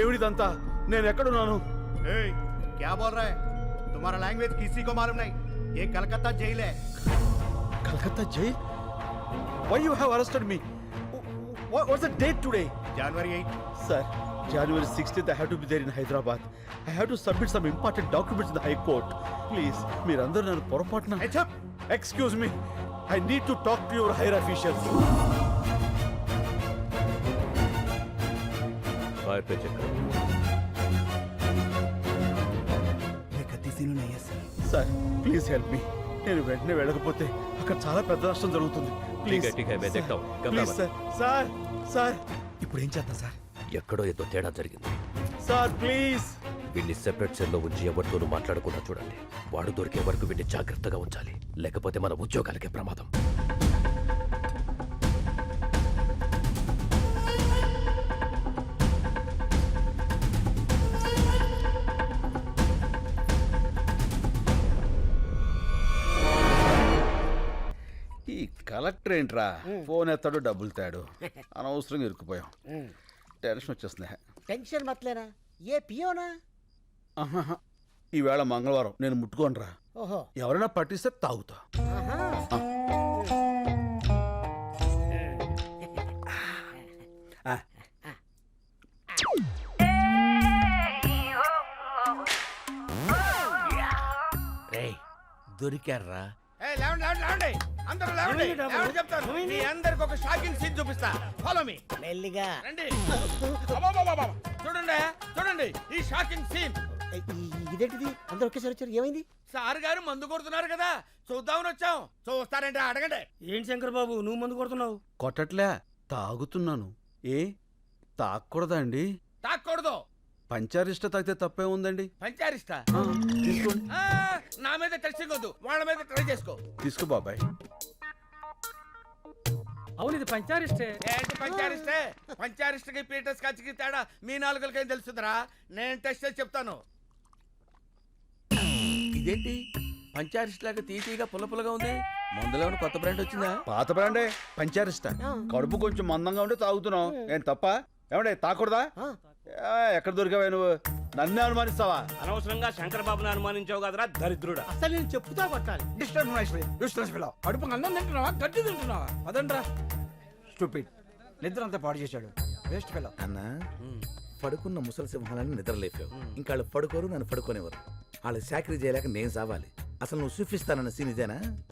ఏమిడిదంతా నేను ఎక్కడున్నాను ए, क्या बोल रहा है तुम्हारा लैंग्वेज किसी को मालूम नहीं ये कलकत्ता जेल है Calcutta jail why you have arrested me what's the date today January eight sir January sixteenth I have to be there in Hyderabad I have to submit some important documents in high court please మీరందరూ నన్ను పొరపాటున excuse me I need to talk to your higher officials అర్పించండి sir. Please help me. నేను వెంటనే వెళ్ళకపోతే అక్కడ చాలా పెద్ద నష్టం జరుగుతుంది. Please. Please sir sir sir. ఇప్పుడు ఏం చేద్దాం సార్? ఎక్కడో ఏదో తేడా జరిగింది. Sir please. వీడిని సెపరేట్ సెల్లో ఉంచి ఎవరితోనూ మాట్లాడకుండా చూడండి. వాడు దొరికే వరకు వీడిని జాగ్రత్తగా ఉంచాలి. లేకపోతే మన ఉద్యోగాలకే ప్రమాదం. ఈ కలెక్టర్ ఏంట్రా? ఫోన్ ఎత్తాడు డబ్బులు తాడు. అనవసరంగా ఇరుక్కుపోయాం. టెన్షన్ వచ్చేస్తుంది. టెన్షన్ మతలేనా? ఏ పియోనా. ఈవేళ మంగళవారం నేను ముట్టుకోనరా. ఓహో. ఎవరైనా పట్టిస్తే తాగుతా. దొరికారా లేవండి లేవండి లేవండి. అందరూ లేవండి. లేవండి చెప్తాను మీ అందరికి ఒక షాకింగ్ సీన్ చూపిస్తా. ఫాలో మీ మెల్లిగా. రండి. అబ్బబ్బబ్బబ్బ. చూడండి చూడండి ఈ షాకింగ్ సీన్. ఏ, ఈ- ఇదేంటిది? అందరు ఒకేసారి వచ్చారు. ఏమైంది? సార్ గారు మందు కొడుతున్నారు కదా. చూద్దామని వచ్చాం. చూస్తారంటే? అడగండి. ఏంటి శంకర్ బాబు? నువ్వు మందు కొడుతున్నావు? కొట్టట్లే. తాగుతున్నాను. ఏ? తాగకూడదా అండి? తాక్కూడదు. పంచారిష్ట తాగితే తప్పే ఉందండి. తీసుకోండి. ఆ, నా మీద టెస్టింగ్ వద్దు వాళ్ళ మీద ట్రై చేసుకో. తీసుకో బాబాయ్. అవును ఇది పంచారిస్టే ఏంటి పంచారిస్తే పంచారిస్ట్కి పీటర్స్ కచ్చికి తేడా మీ నాలుగులకేం తెలుస్తుందిరా? నేను టెస్ట్ చేసి చెప్తాను. ఇదేంటి? పంచారిస్ట్ లాగా తీతీగా పుల్ల పుల్లగా ఉంది. మందులో ఏమైనా కొత్త బ్రాండ్ వచ్చిందా? పాత బ్రాండే. పంచారిష్ట. కడుపు కొంచెం మందంగా ఉంటే తాగుతున్నావు ఏం తప్ప? ఏమండే తాకూడదా? ఎక్కడ దొరికావా నువ్వు? నన్నే అనుమానిస్తావా? అనవసరంగా శంకర్ బాబుని అనుమానించావు కదరా దరిద్రుడా. అసలు నేను చెప్పుతా కొట్టాలి. కడుపు అన్నం తింటున్నావా గడ్డి తింటున్నావా? అదండ్రా స్టూపిడ్. నిద్ర అంతా పాడు చేశాడు. వేస్ట్ ఫెలో అన్నా పడుకున్న ముసలి సింహాలను నిద్రలేపావు. ఇంకా వాళ్ళు పడుకోరు నన్ను పడుకోనివ్వరు. వాళ్ళు చాకరీ చేయలేక నేను సావాలి. అసలు నువ్వు చూపిస్తానన్న సీన్ ఇదేనా?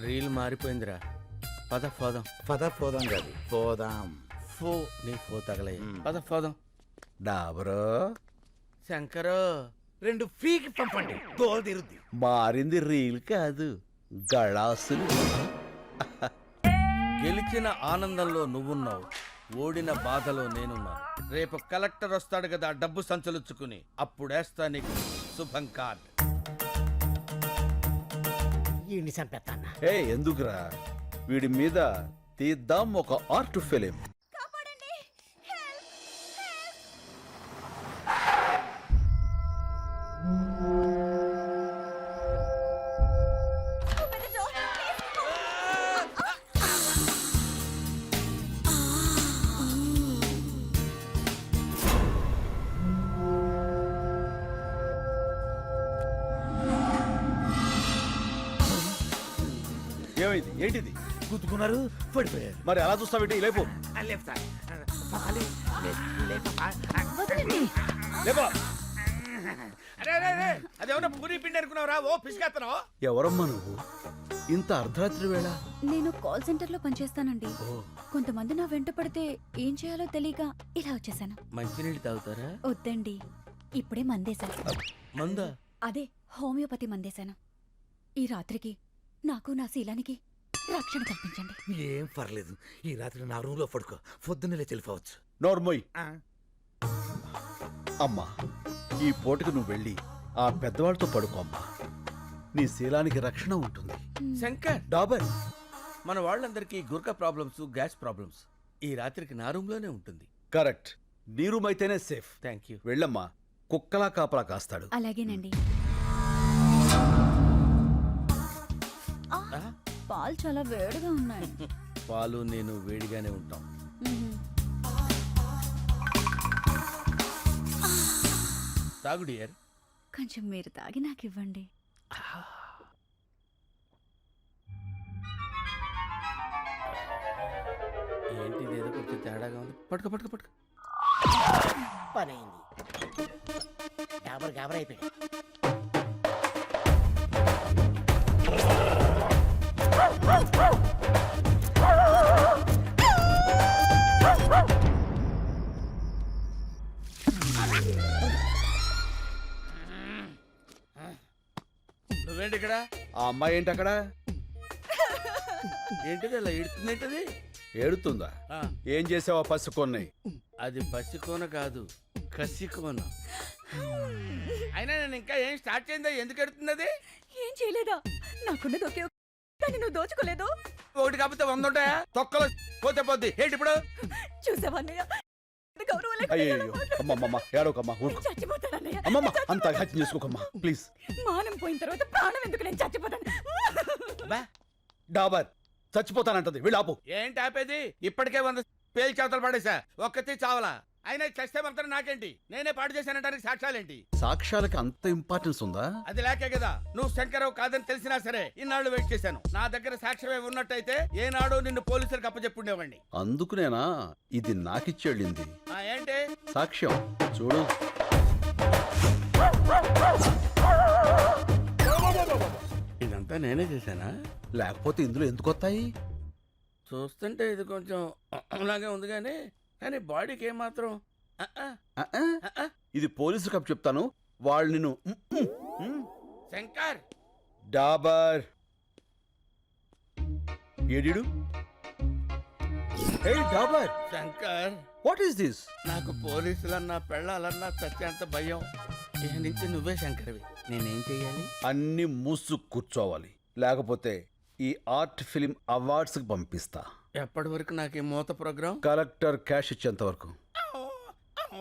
రీల్ మారిపోయిందిరా. పద పోదాం. పద పోదాం కాదు పోదాం. ఫో నీ ఫో తగలయ్య. పద పోదాం. డాబరో శంకరు రెండు ఫీకి పంపండి. తోలు తీరుద్ది. మారింది రీల్ కాదు గళాసులు. గెలిచిన ఆనందంలో నువ్వున్నావు ఓడిన బాధలో నేనున్నాను రేపు కలెక్టర్ వస్తాడు కదా డబ్బు సంచలుచ్చుకుని అప్పుడేస్తా నీకు శుభం కార్డ్. చంపేస్తానా ఏ ఎందుకురా? వీడి మీద తీద్దాం ఒక ఆర్ట్ ఫిలిం. ఏమైంది ఏంటిది? గుద్దుకున్నారు పడిపోయారు. మరి అలా చూస్తావేంటి? లేపు లేపు సార్ లేపా అరే అరే అరే. అదేమన్నా పూరి పిండి అనుకున్నావురా? ఓ పిసికేస్తున్నావు ఎవరమ్మా నువ్వు? ఇంత అర్ధరాత్రి వేళ? నేను కాల్ సెంటర్లో పనిచేస్తానండి కొంతమంది నా వెంట పడితే ఏం చేయాలో తెలియక ఇలా వచ్చేసాను. మంచినీళ్ళు తాగుతారా? వద్దండి. ఇప్పుడే మందేశాను. మందా? అదే హోమియోపతి మందేశాను. ఈ రాత్రికి నాకు నా శీలానికి రక్షణ కల్పించండి. ఏం పర్లేదు. ఈ రాత్రి నా రూమ్లో పడుకో. పొద్దున్నే లేచి వెళ్ళిపోవచ్చు. నోర్మోయ్. అమ్మా ఈ పూటకు నువ్వు వెళ్ళి ఆ పెద్దవాళ్ళతో పడుకో అమ్మా. నీ శీలానికి రక్షణ ఉంటుంది. శంకర్! డాబర్! మన వాళ్ళందరికీ గుర్క ప్రాబ్లమ్స్ గ్యాస్ ప్రాబ్లమ్స్ ఈ రాత్రికి నా రూమ్లోనే ఉంటుంది. కరెక్ట్. నీ రూమ్ అయితేనే సేఫ్. థ్యాంక్ యూ వెళ్ళమ్మా కుక్కలా కాపలా కాస్తాడు. అలాగేనండి. పాలు చాలా వేడిగా ఉన్నాయి. పాలు నేను వేడిగానే ఉంటాం. తాగు డియర్. కొంచెం మీరు తాగి నాకు ఇవ్వండి. ఏంటి ఇదేదో కొంచెం తేడాగా ఉంది? పట్టుకో పట్టుకో పట్టుకో. పని అయింది గాబర్ గాబర్ అయిపోయాడు. ఇక్కడ ఆ అమ్మాయి ఏంటి అక్కడ? ఏంటిది అలా ఇడుతుందేంటిది ఏడుతుందా? ఆ, ఏం చేసావా పసి కొన్నాయి అది పసికోన కాదు కసికోన. అయినా నేను ఇంకా ఏం స్టార్ట్ చేయిందా? ఎందుకు ఎడుతుంది అది? ఏం చేయలేదా? నాకున్నది ఒకే కానీ నువ్వు దోచుకోలేదు. ఒకటి కాకపోతే వంద ఉంటాయా? తొక్కలో పోతే పోద్ది. ఏంటి ఇప్పుడు? చూసావా అన్నయ్య? ఎంత గౌరవం లేకుండా అయ్యో ఎలా మాట్లాడు- అమ్మమ్మమ్మ ఏడవకమ్మా ఊరుకో. చచ్చిపోతానన్నయ్య అమ్మమ్మ అంత అఘాత్యం చేసుకోకమ్మా ప్లీజ్ మానం పోయిన తర్వాత ప్రాణం ఎందుకు? నేను చచ్చిపోతాను. డాబర్ చచ్చిపోతానంటది. వీళ్ళు ఆపు. ఏంటి ఆపేది? ఇప్పటికే వంద పేలు చేతలు పడేసా ఒక్కతి చావలా. అయినా చస్తే మాత్రం నాకేంటి? నేనే పాటు చేశానంటానికి సాక్ష్యాలేంటి? సాక్ష్యాలకి అంత ఇంపార్టెన్స్ ఉందా? అది లేకే కదా. నువ్వు శంకరావు కాదని తెలిసినా సరే ఇన్నాళ్ళు వెయిట్ చేశాను. నా దగ్గర సాక్ష్యమే ఉన్నట్టయితే ఏనాడు నిన్ను పోలీసులకు అప్పచెప్పుండేవాడిని అందుకునేనా ఇది నాకిచ్చేళ్ళింది. ఆ, ఏంటి? సాక్ష్యం. చూడు. నేనే చేశానా? లేకపోతే ఇందులో ఎందుకు వస్తాయి? చూస్తుంటే ఇది కొంచెం అలాగే ఉంది కానీ కానీ బాడీకి ఏమాత్రం? ఆ, ఆ, ఆ, ఆ, ఆ, ఆ. ఇది పోలీసు కప్ చెప్తాను. వాళ్ళు నిన్ను. శంకర్! డాబర్! ఏడిడు? ఏ Dabar! Shankar! What is this నాకు పోలీసులన్నా పెళ్ళాలన్నా చచ్చేంత భయం. ఇక నుంచి నువ్వే శంకర్వి. నేనేం చెయ్యాలి? అన్ని మూసు కూర్చోవాలి. లేకపోతే ఈ ఆర్ట్ ఫిలిం అవార్డ్స్కి పంపిస్తా. ఎప్పటి వరకు నాకు ఈ మూత ప్రోగ్రాం? కలెక్టర్ క్యాష్ ఇచ్చేంత వరకు.